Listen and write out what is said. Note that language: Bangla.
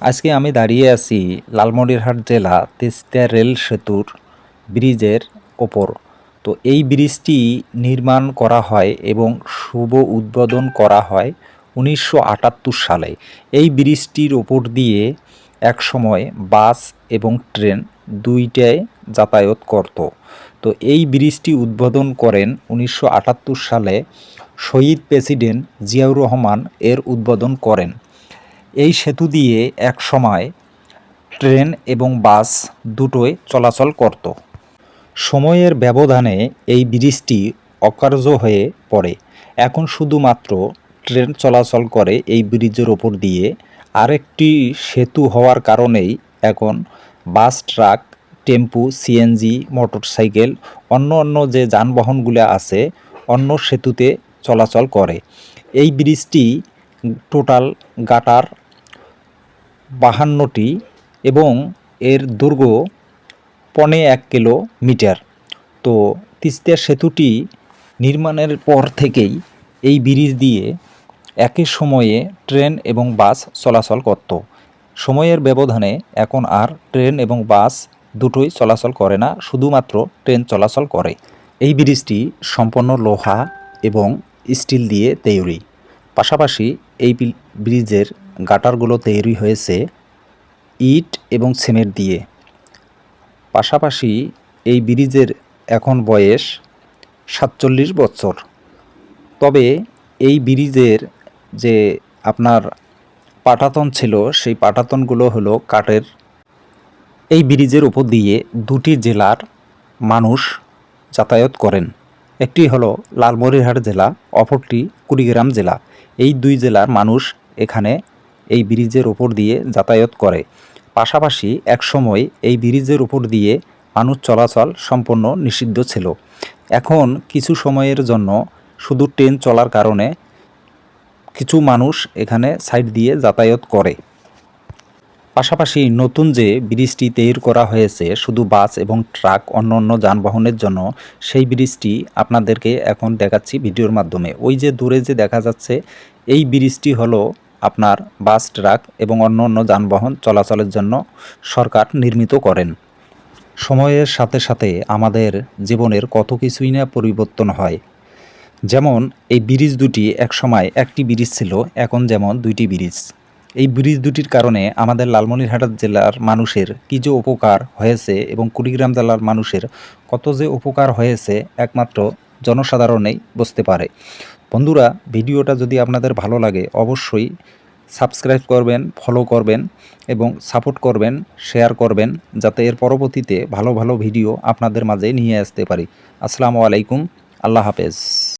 আজকে আমি দাঁড়িয়ে আছি লালমনিরহাট জেলা তিস্তা রেল সেতুর ব্রিজের ওপর। তো এই ব্রিজটি নির্মাণ করা হয় এবং শুভ উদ্বোধন করা হয় উনিশশো আটাত্তর সালে। এই ব্রিজটির ওপর দিয়ে একসময় বাস এবং ট্রেন দুইটায় যাতায়াত করত। তো এই ব্রিজটি উদ্বোধন করেন উনিশশো আটাত্তর সালে শহীদ প্রেসিডেন্ট জিয়াউর রহমান এর উদ্বোধন করেন। এই সেতু দিয়ে এক সময় ট্রেন এবং বাস দুটোই চলাচল করত। সময়ের ব্যবধানে এই ব্রিজটি অকার্য হয়ে পড়ে। এখন শুধুমাত্র ট্রেন চলাচল করে এই ব্রিজের ওপর দিয়ে। আরেকটি সেতু হওয়ার কারণেই এখন bus, truck, tempo, CNG, motorcycle, অন্য অন্য যে যানবাহনগুলো আছে, অন্য সেতুতে চলাচল করে। এই ব্রিজটি টোটাল গাটার বাহান্নটি এবং এর দৈর্ঘ্য পনে এক কিলোমিটার তো তিস্তা সেতুটি নির্মাণের পর থেকেই এই ব্রিজ দিয়ে একই সময়ে ট্রেন এবং বাস চলাচল করত। সময়ের ব্যবধানে এখন আর ট্রেন এবং বাস দুটোই চলাচল করে না, শুধুমাত্র ট্রেন চলাচল করে। এই ব্রিজটি সম্পূর্ণ লোহা এবং স্টিল দিয়ে তৈরি। পাশাপাশি এই ব্রিজের গাটারগুলো তৈরি হয়েছে ইট এবং সিমেন্ট দিয়ে। পাশাপাশি এই ব্রিজের এখন বয়স সাতচল্লিশ বছর। তবে এই ব্রিজের যে আপনার পাটাতন ছিল, সেই পাটাতনগুলো হলো কাঠের। এই ব্রিজের উপর দিয়ে দুটি জেলার মানুষ যাতায়াত করেন। একটি হলো লালমনিরহাট জেলা, অপরটি কুড়িগ্রাম জেলা। এই দুই জেলার মানুষ এখানে এই ব্রিজের উপর দিয়ে যাতায়াত করে। পাশাপাশি একসময় এই ব্রিজের উপর দিয়ে মানুষ চলাচল সম্পূর্ণ নিষিদ্ধ ছিল। এখন কিছু সময়ের জন্য শুধু ট্রেন চলার কারণে কিছু মানুষ এখানে সাইড দিয়ে যাতায়াত করে। পাশাপাশি নতুন যে ব্রিজটি তৈরি করা হয়েছে, শুধু বাস এবং ট্রাক অন্য অন্য যানবাহনের জন্য, সেই ব্রিজটি আপনাদেরকে এখন দেখাচ্ছি ভিডিওর মাধ্যমে। ওই যে দূরে যে দেখা যাচ্ছে, এই ব্রিজটি হলো আপনার বাস, ট্রাক এবং অন্য অন্য যানবাহন চলাচলের জন্য সরকার নির্মিত করেন। সময়ের সাথে সাথে আমাদের জীবনের কত কিছুই না পরিবর্তন হয়। যেমন এই ব্রিজ দুটি একসময় একটি ব্রিজ ছিল, এখন যেমন দুইটি ব্রিজ। এই ব্রিজ দুটির কারণে আমাদের লালমনিরহাট জেলার মানুষের কী যে উপকার হয়েছে এবং কুড়িগ্রাম জেলার মানুষের কত যে উপকার হয়েছে একমাত্র জনসাধারণেই বুঝতে পারে। বন্ধুরা, ভিডিওটা যদি আপনাদের ভালো লাগে, অবশ্যই সাবস্ক্রাইব করবেন ফলো করবেন এবং সাপোর্ট করবেন শেয়ার করবেন, যাতে এর পরবর্তীতে ভালো ভালো ভিডিও আপনাদের মাঝে নিয়ে আসতে পারি। আসসালামু আলাইকুম, আল্লাহ হাফেজ।